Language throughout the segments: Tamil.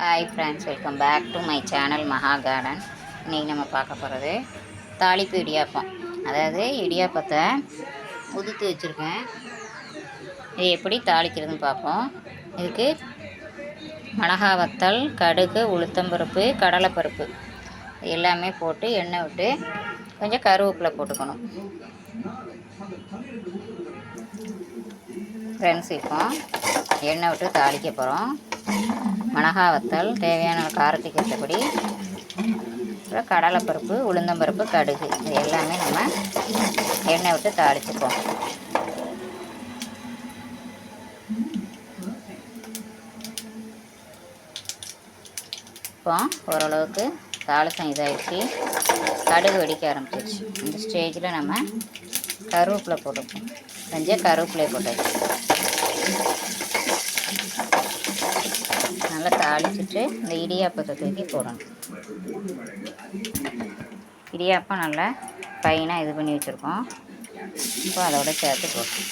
Hi friends welcome back to my channel Maha garden இன்றைக்கி நம்ம பார்க்க போகிறது தாளிப்பு இடியாப்பம். அதாவது இடியாப்பத்தை உதுத்து வச்சுருக்கேன். இது எப்படி தாளிக்கிறதுன்னு பார்ப்போம். இதுக்கு மிளகா வத்தல் கடுகு உளுத்தம்பருப்பு கடலைப்பருப்பு இது எல்லாமே போட்டு எண்ணெய் விட்டு கொஞ்சம் கருவேப்பிலை போட்டுக்கணும். ஃப்ரெண்ட்ஸ் இப்போ எண்ணெய் விட்டு தாளிக்க போகிறோம் மிளகா வத்தல் தேவையான காரத்துக்கு ஏற்றபடி அப்புறம் கடலைப்பருப்பு உளுந்தம்பருப்பு கடுகு இது எல்லாமே நம்ம எண்ணெய் விட்டு தாளிச்சுப்போம். இப்போ ஓரளவுக்கு தாளிசம் இதாகிடுச்சு கடுகு வெடிக்க ஆரம்பிச்சிருச்சு. இந்த ஸ்டேஜில் நம்ம கருவேப்பிலை போட்டுப்போம். கொஞ்சம் கருவேப்பிலையை போட்டாச்சு நல்லா தாளிச்சிட்டு இந்த இடியாப்பத்தை தூக்கி போடணும். இடியாப்பம் நல்லா பையனாக இது பண்ணி வச்சுருக்கோம். இப்போ அதோட சேர்த்து போட்டோம்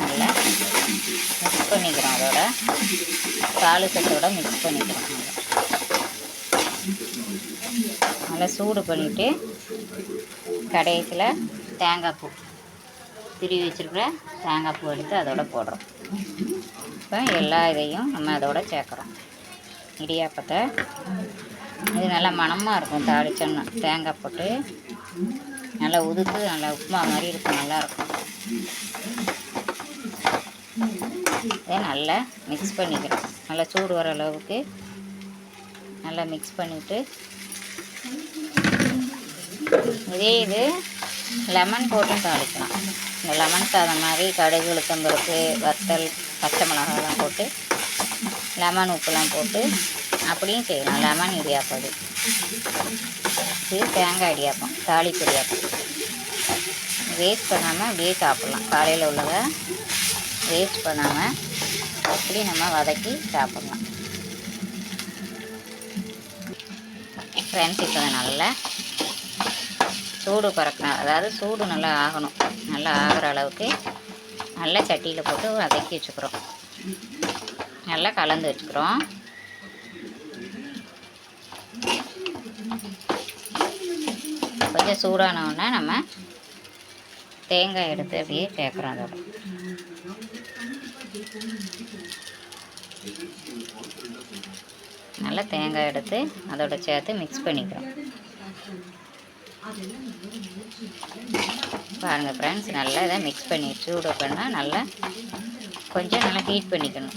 நல்லா மிக்ஸ் பண்ணிக்கிறோம் அதோட. தாளிச்சத்தோட மிக்ஸ் பண்ணிக்கிறோம் நல்லா. நல்லா சூடு பண்ணிவிட்டு கடைசியில் தேங்காய் பூ. திருவி வச்சுருக்கிற தேங்காய் பூ எடுத்து அதோட போடுறோம். இப்போ எல்லா இதையும் நம்ம அதோட சேர்க்குறோம். இடியாப்பத்தை. இது நல்லா மணமாக இருக்கும் தாளிச்சோன்னா தேங்காய் போட்டு நல்லா உதுத்து நல்லா உப்புமா மாதிரி இருக்கும் நல்லாயிருக்கும் இதை நல்லா மிக்ஸ் பண்ணிக்கிறோம். நல்லா சூடு வர அளவுக்கு நல்லா மிக்ஸ் பண்ணிவிட்டு இதே இது லெமன் போட்டும் தாளிக்கலாம். லெமன் சாதம் மாதிரி கடுகு உளுத்தம்பருப்பு வத்தல் பச்சை மிளகாலாம் போட்டு லெமன் உப்புலாம் போட்டு அப்படியும் செய்யலாம். லெமன் இடியாப்பம். இது இது தேங்காய் இடியாப்பம் தாளிப்பு இடியாப்பம். வேஸ்ட் பண்ணாமல் அப்படியே சாப்பிட்லாம். காலையில் உள்ளதை வேஸ்ட் பண்ணாமல் அப்படி நம்ம வதக்கி சாப்பிட்லாம். ஃப்ரெண்ட்ஸ் இப்போ நல்லா சூடு பறக்கணும். அதாவது சூடு நல்லா ஆகணும். நல்லா ஆகிற அளவுக்கு நல்லா சட்டியில் போட்டு வதக்கி வச்சுக்கிறோம். நல்லா கலந்து வச்சுக்கிறோம். கொஞ்சம் சூடானவுடனே நம்ம தேங்காய் எடுத்து அப்படியே சேர்க்குறோம் அதோட நல்லா தேங்காய் எடுத்து அதோட சேர்த்து மிக்ஸ் பண்ணிக்கிறோம். பாருங்கள் ஃப்ரெண்ட்ஸ் நல்லா இதை மிக்ஸ் பண்ணி சூடு பண்ணால் நல்லா கொஞ்சம் நல்லா ஹீட் பண்ணிக்கணும்.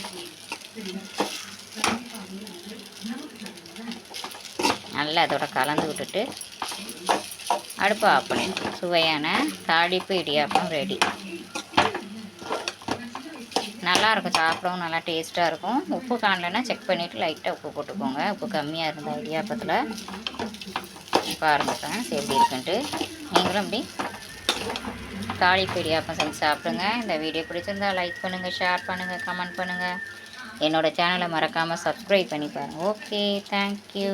நல்லா அதோட கலந்து விட்டுட்டு அடுப்பு ஆஃப் பண்ணிடணும் சுவையான தாளிப்பு இடியாப்பம் ரெடி நல்லாயிருக்கும் சாப்பிடவும் நல்லா டேஸ்ட்டாக இருக்கும். உப்பு காணலைன்னா செக் பண்ணிவிட்டு லைட்டாக உப்பு போட்டுக்கோங்க. உப்பு கம்மியாக இருந்தால் இடியாப்பத்தில். பாருங்கள் ஃப்ரெண்ட்ஸ் எப்படி இருக்குன்ட்டு. நீங்களும் அப்படி தாளிப்பு இடியாப்பம் செஞ்சு சாப்பிடுங்க. இந்த வீடியோ பிடிச்சிருந்தா லைக் பண்ணுங்கள் ஷேர் பண்ணுங்கள் கமெண்ட் பண்ணுங்கள் என்னோடய சேனலை மறக்காமல் சப்ஸ்கிரைப் பண்ணி பாருங்கள் ஓகே தேங்க்யூ